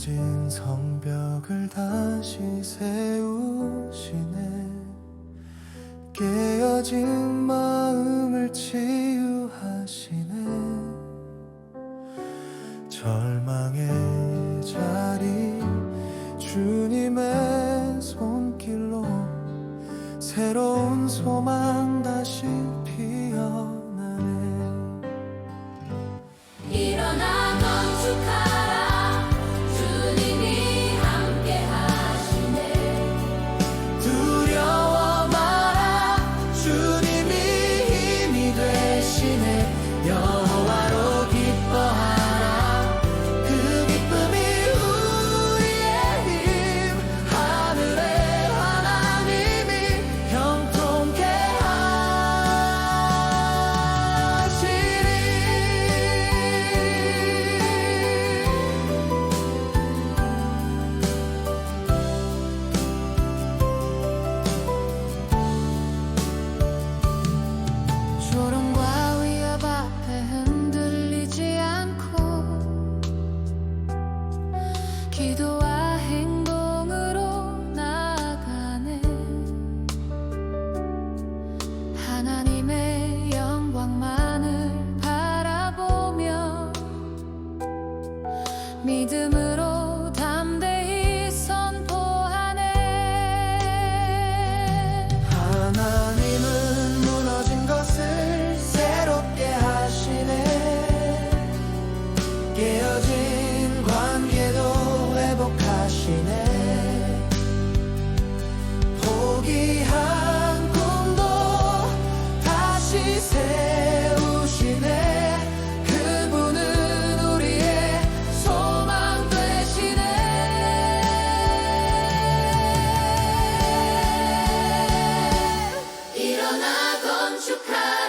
무너진 성벽을 다시 세우시네. 깨어진 마음을 치유하시네. 절망의 자리 주님의 손길로 새로운 소망 다시 믿음으로 don't you.